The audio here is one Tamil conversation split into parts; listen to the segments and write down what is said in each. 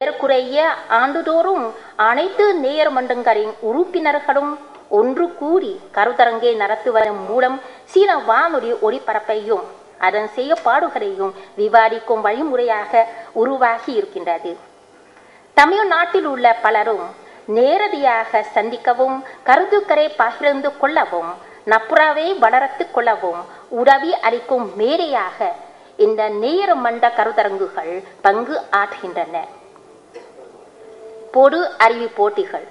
ஏறக்குறைய ஆண்டுதோறும் அனைத்து நேயர் மன்றங்களின் உறுப்பினர்களும் ஒன்று கூடி கருத்தரங்கை நடத்துவதன் மூலம் சீன வானொலி ஒளிபரப்பையும் அதன் செயற்பாடுகளையும் விவாதிக்கும் வழிமுறையாக உருவாகி இருக்கின்றது. தமிழ்நாட்டில் உள்ள பலரும் நேரடியாக சந்திக்கவும் கருத்துக்களை பகிர்ந்து கொள்ளவும் நப்புறாவை வளர்த்து கொள்ளவும் உதவி அளிக்கும் மேடையாக இந்த நேர மண்ட கருத்தரங்குகள் பங்கு ஆற்றுகின்றன. பொது அறிவு போட்டிகள்.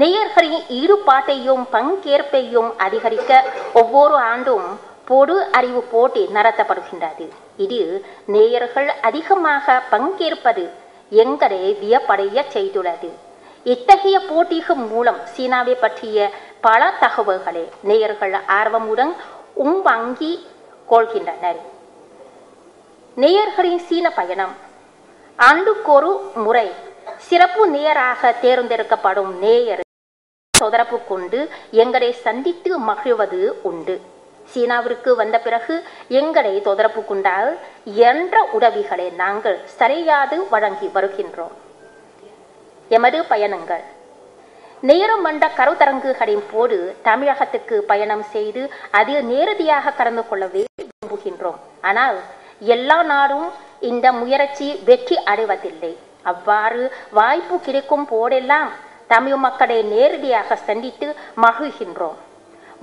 நேயர்களின் ஈடுபாட்டையும் பங்கேற்பையும் அதிகரிக்க ஒவ்வொரு ஆண்டும் பொது அறிவு போட்டி நடத்தப்படுகின்றது. இது நேயர்கள் அதிகமாக பங்கேற்பது எங்களை வியப்படைய செய்துள்ளது. இத்தகைய போட்டிகள் மூலம் சீனாவை பற்றிய பல தகவல்களை நேயர்கள் ஆர்வமுடன் உள்வாங்கி கொள்கின்றனர். நேயர்களின் சீன பயணம் ஆண்டுக்கொரு முறை சிறப்பு நேயராக தேர்ந்தெடுக்கப்படும் நேயர் தொடர்பு கொண்டு எங்களை சந்தித்து மகிழ்வது உண்டு. சீனாவிற்கு வந்த பிறகு எங்களை தொடர்பு கொண்டால் என்ற உதவிகளை நாங்கள் சரியாது வழங்கி வருகின்றோம். எமது பயணங்கள். நேரம் மண்ட கருத்தரங்குகளின் போது தமிழகத்துக்கு பயணம் செய்து அதில் நேரடியாக கலந்து கொள்ளவே விரும்புகின்றோம். ஆனால் எல்லா நாடும் இந்த முயற்சி வெற்றி அடைவதில்லை. அவ்வாறு வாய்ப்பு கிடைக்கும் போதெல்லாம் தமிழ் மக்களை நேரடியாக சந்தித்து மகிழ்கின்றோம்.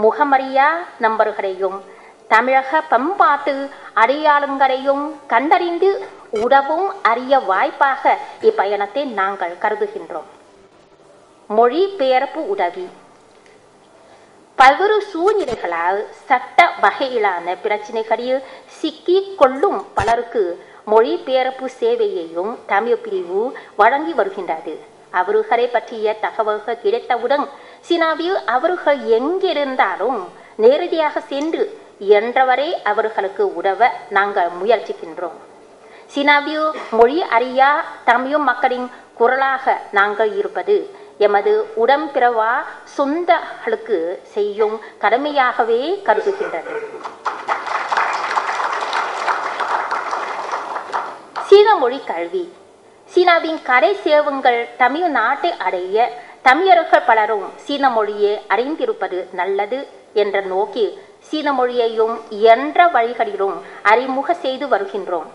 முகமறியா நம்பர்களையும் தமிழக பண்பாட்டு அடையாளங்களையும் கண்டறிந்து உதவும் அரிய வாய்ப்பாக இப்பயணத்தை நாங்கள் கருதுகின்றோம். மொழி பெயர்ப்பு உதவி. பல்வேறு சூழ்நிலைகளால் சட்ட வகையிலான பிரச்சனைகளில் சிக்கி கொள்ளும் பலருக்கு மொழிபெயர்ப்பு சேவையையும் தமிழ் பிரிவு வழங்கி வருகின்றது. அவர்களை பற்றிய தகவல்கள் கிடைத்தவுடன் சீனாவில் அவர்கள் எங்கிருந்தாலும் நேரடியாக சென்று என்றவரை அவர்களுக்கு உதவ நாங்கள் முயற்சிக்கின்றோம். சீனாவில் மொழி அறியா தமிழ் மக்களின் குரலாக நாங்கள் இருப்பது எமது உடம்பிறவா சொந்தங்களுக்கு செய்யும் கடமையாகவே கருதுகின்றது. சீன மொழி கல்வி. சீனாவின் கரை சேவங்கள் தமிழ்நாட்டை அடைய தமிழர்கள் பலரும் சீன மொழியை அறிந்திருப்பது நல்லது என்ற நோக்கில் சீன மொழியையும் என்ற வழிகளிலும் அறிமுக செய்து வருகின்றோம்.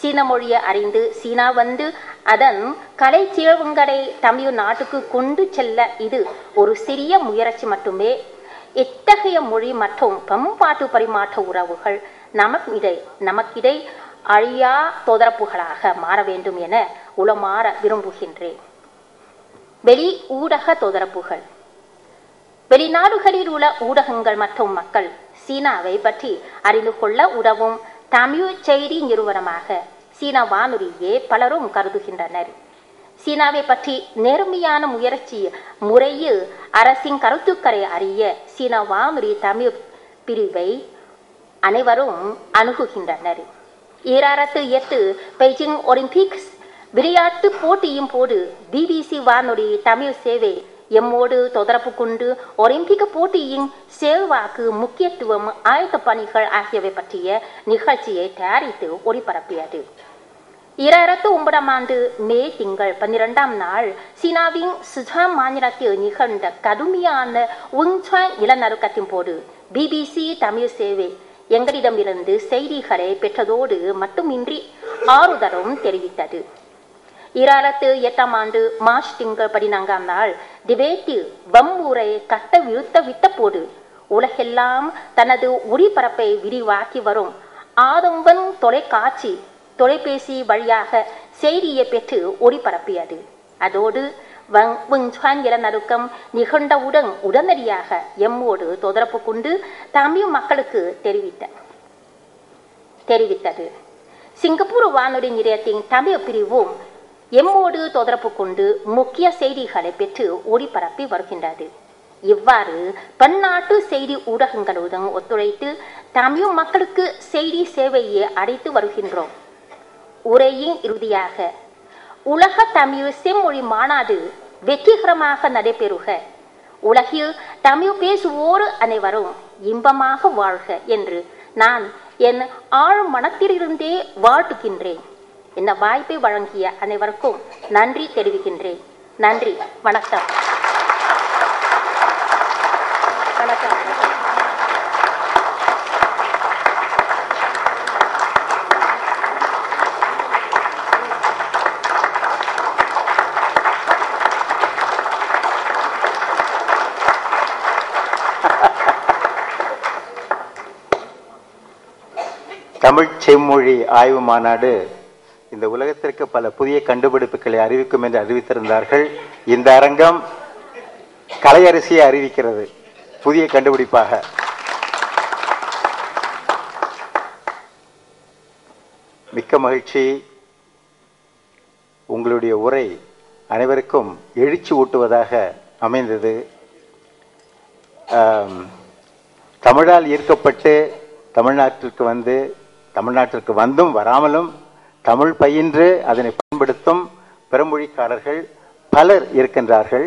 சீன மொழியை அறிந்து சீனா வந்து அதன் கலை சேவங்களை தமிழ்நாட்டுக்கு கொண்டு செல்ல இது ஒரு சிறிய முயற்சி மட்டுமே. எத்தகைய மொழி மற்றும் பண்பாட்டு பரிமாற்ற உறவுகள் நமக்கிடை நமக்கிடை அழியா தொடர்புகளாக மாற வேண்டும் என உளமாற விரும்புகின்றேன். வெளி ஊடக தொடர்புகள் வெளிநாடுகளில் உள்ள ஊடகங்கள் மற்றும் மக்கள் சீனாவை பற்றி அறிந்து கொள்ள உதவும் தமிழ் செய்தி நிறுவனமாக சீனா வானொலியே பலரும் கருதுகின்றனர். சீனாவை பற்றி நேர்மையான முயற்சி முறையில் அரசின் கருத்துக்களை அறிய சீனா வானொலி தமிழ் பிரிவை அனைவரும் அணுகுகின்றனர். ஈராயிரத்து எட்டு பெய்ஜிங் ஒலிம்பிக்ஸ். விளையாட்டு போட்டியின் போது பிபிசி வானொலி தமிழ் சேவை எம்மோடு தொடர்பு கொண்டு ஒலிம்பிக் போட்டியின் செல்வாக்கு முக்கியத்துவம் ஆயத்த பணிகள் ஆகியவை பற்றிய நிகழ்ச்சியை தயாரித்து ஒளிபரப்பியது. இரண்டாயிரத்து ஒன்பதாம் ஆண்டு மே திங்கள் பன்னிரெண்டாம் நாள் சீனாவின் சிஜான் மாநிலத்தில் நிகழ்ந்த கடுமையான உங்சான் நிலநடுக்கத்தின் போது பிபிசி தமிழ் சேவை எங்களிடமிருந்து செய்திகளை பெற்றதோடு மட்டுமின்றி ஆறுதலும் தெரிவித்தது. இராயிரத்து எட்டாம் ஆண்டு மார்ச் திங்கள் பதினான்காம் நாள் திபேத்தில் வம்பூரை கட்ட விழுத்த விட்ட போது உலகெல்லாம் தனது ஒளிபரப்பை விரிவாக்கி வரும் ஆதம்பன் தொலைக்காட்சி தொலைபேசி வழியாக செய்தியை பெற்று ஒளிபரப்பியது. அதோடு வங்சுவான் நிலநடுக்கம் நிகழ்ந்தவுடன் உடனடியாக எம்மோடு தொடர்பு கொண்டு தமிழ் மக்களுக்கு தெரிவித்த தெரிவித்தது. சிங்கப்பூர் வானொலி நிலையத்தின் தமிழ் பிரிவும் எம்மோடு தொடர்பு கொண்டு முக்கிய செய்திகளை பெற்று ஒளிபரப்பி வருகின்றது. இவ்வாறு பன்னாட்டு செய்தி ஊடகங்களுடன் ஒத்துழைத்து தமிழ் மக்களுக்கு செய்தி சேவையை அடைத்து வருகின்றோம். உரையின் இறுதியாக உலக தமிழ் செம்மொழி மாநாடு வெற்றிகரமாக நடைபெறுக. உலகில் தமிழ் பேசுவோர் அனைவரும் இன்பமாக வாழ்க என்று நான் என் ஆழ் மனத்திலிருந்தே வாழ்த்துகின்றேன். இந்த வாய்ப்பை வழங்கிய அனைவருக்கும் நன்றி தெரிவிக்கின்றேன். நன்றி வணக்கம். வணக்கம் வணக்கம் தமிழ் செம்மொழி ஆய்வு மாநாடு இந்த உலகத்திற்கு பல புதிய கண்டுபிடிப்புகளை அறிவிக்கும் என்று அறிவித்திருந்தார்கள். இந்த அரங்கம் கலையரசியை அறிவிக்கிறது புதிய கண்டுபிடிப்பாக. மிக்க மகிழ்ச்சி. உங்களுடைய உரை அனைவருக்கும் எழுச்சி ஊட்டுவதாக அமைந்தது. தமிழால் ஈர்க்கப்பட்டு தமிழ்நாட்டிற்கு வந்து தமிழ்நாட்டிற்கு வந்தும் வராமலும் தமிழ் பயின்று அதனை பயன்படுத்தும் பிறமொழிக்காரர்கள் பலர் இருக்கின்றார்கள்.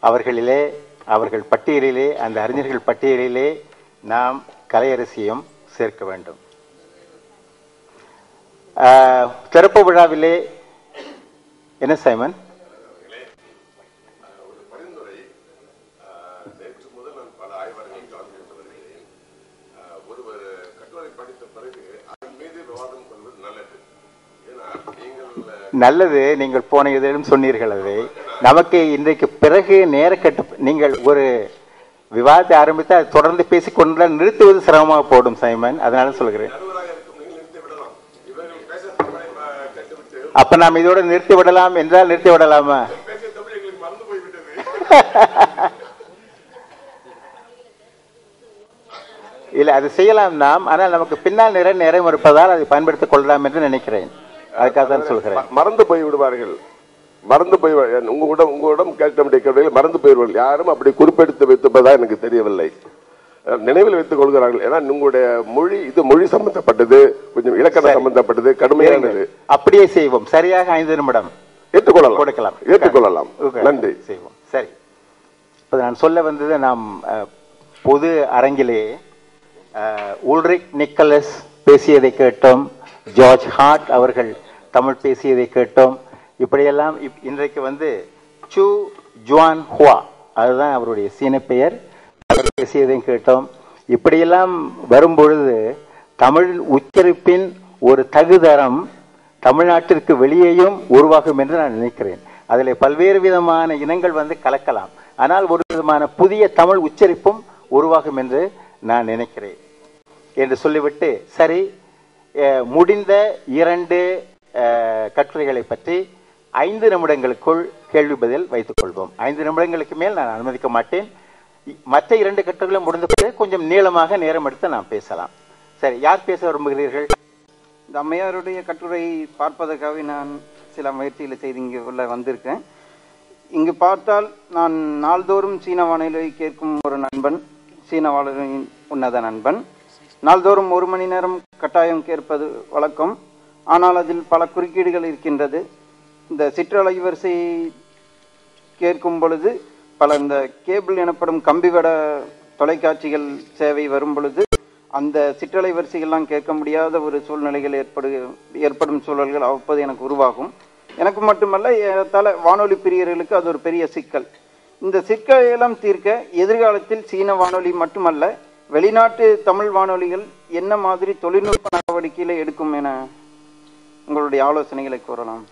அவர்களிலே அவர்கள் பட்டியலிலே அந்த அறிஞர்கள் பட்டியலிலே நாம் கலையரசியும் சேர்க்க வேண்டும். ஆஹ், திறப்பு விழாவிலே என்ன சைமன் நேற்று முதல் நான் பல ஆய்வகங்கள் கலந்து வருகிறேன் அஹ், ஒருவர் கட்டுரை படித்த பிறகு அதன் மீது விவாதம் கொள்வது நல்லது ஏன்னா நீங்கள் நல்லது நீங்கள் போன இதிலும் சொன்னீர்கள் அது. நமக்கு இன்றைக்கு பிறகு நேரக்கட்டு நீங்கள் ஒரு விவாதத்தை ஆரம்பித்து அதை தொடர்ந்து பேசிக்கொண்டு நிறுத்துவது சிரமமாக போடும் சைமன். அதனால சொல்கிறேன். அப்ப நாம் இதோட நிறுத்தி விடலாம் என்றால் நிறுத்தி விடலாமா? இல்லை அது செய்யலாம் நாம். ஆனால் நமக்கு பின்னால் நிறைய நேரம் இருப்பதால் அதை பயன்படுத்திக் கொள்ளலாம் என்று நினைக்கிறேன். அதுக்காக தான் சொல்கிறேன் மறந்து போய் விடுவார்கள் மறந்து போய் உங்களிடம் உங்களிடம் கேட்க வேண்டிய கேள்விகள் மறந்து போய்விடுவார்கள். யாரும் அப்படி குறிப்பெடுத்து வைத்திருப்பதா எனக்கு தெரியவில்லை. நினைவில் வைத்துக் கொள்கிறார்கள். ஏன்னா உங்களுடைய மொழி இது மொழி சம்பந்தப்பட்டது கொஞ்சம் இலக்கண சம்பந்தப்பட்டது கடுமையானது அப்படியே செய்வோம். சரியாக ஐந்து நிமிடம். ஏற்றுக்கொள்ளலாம். கொடுக்கலாம். ஏற்றுக்கொள்ளலாம். நன்றி. செய்வோம். சரி. இப்ப நான் சொல்ல வந்தது நாம் பொது அரங்கிலே உல்ரிக் நிக்கலஸ் பேசியதை கேட்டோம். ஜார்ஜ் ஹார்ட் அவர்கள் தமிழ் பேசியதை கேட்டோம். இப்படியெல்லாம் இப்- இன்றைக்கு வந்து சு ஜுவான் ஹுவா அதுதான் அவருடைய சீன பெயர் அவர் பேசியதையும் கேட்டோம். இப்படியெல்லாம் வரும்பொழுது தமிழ் உச்சரிப்பின் ஒரு தகுதரம் தமிழ்நாட்டிற்கு வெளியேயும் உருவாகும் என்று நான் நினைக்கிறேன். அதில் பல்வேறு விதமான இனங்கள் வந்து கலக்கலாம். ஆனால் ஒரு விதமான புதிய தமிழ் உச்சரிப்பும் உருவாகும் என்று நான் நினைக்கிறேன். என்று சொல்லிவிட்டு சரி அஹ், முடிந்த இரண்டு கட்டுரைகளை பற்றி ஐந்து நிமிடங்களுக்குள் கேள்வி பதில் வைத்துக் கொள்வோம். ஐந்து நிமிடங்களுக்கு மேல் நான் அனுமதிக்க மாட்டேன். மற்ற இரண்டு கட்டுரைகளும் முடிந்த பிறகு கொஞ்சம் நீளமாக நேரம் எடுத்து நாம் பேசலாம். சரி யார் பேச விரும்புகிறீர்கள்? இந்த அம்மையாருடைய கட்டுரை பார்ப்பதற்காக நான் சில முயற்சிகளை செய்து இங்கே உள்ள வந்திருக்கேன். இங்கு பார்த்தால் நான் நாள்தோறும் சீன வானிலை கேட்கும் ஒரு நண்பன் சீன வானொலியின் உன்னத நண்பன். நாள்தோறும் ஒரு மணி நேரம் கட்டாயம் கேட்பது வழக்கம். ஆனால் அதில் பல குறுக்கீடுகள் இருக்கின்றது. இந்த சிற்றலை வரிசை கேட்கும் பொழுது பல இந்த கேபிள் எனப்படும் கம்பிவட தொலைக்காட்சிகள் சேவை வரும் பொழுது அந்த சிற்றலை வரிசைகள்லாம் கேட்க முடியாத ஒரு சூழ்நிலைகள் ஏற்படு ஏற்படும் சூழல்கள் அவ்வப்போது எனக்கு உருவாகும். எனக்கு மட்டுமல்ல ஏறத்தாழ வானொலி பிரியர்களுக்கு அது ஒரு பெரிய சிக்கல். இந்த சிக்கலையெல்லாம் தீர்க்க எதிர்காலத்தில் சீன வானொலி மட்டுமல்ல வெளிநாட்டு தமிழ் வானொலிகள் என்ன மாதிரி தொழில்நுட்ப நடவடிக்கைகளை எடுக்கும் என உங்களுடைய ஆலோசனைகளை கூறலாம்.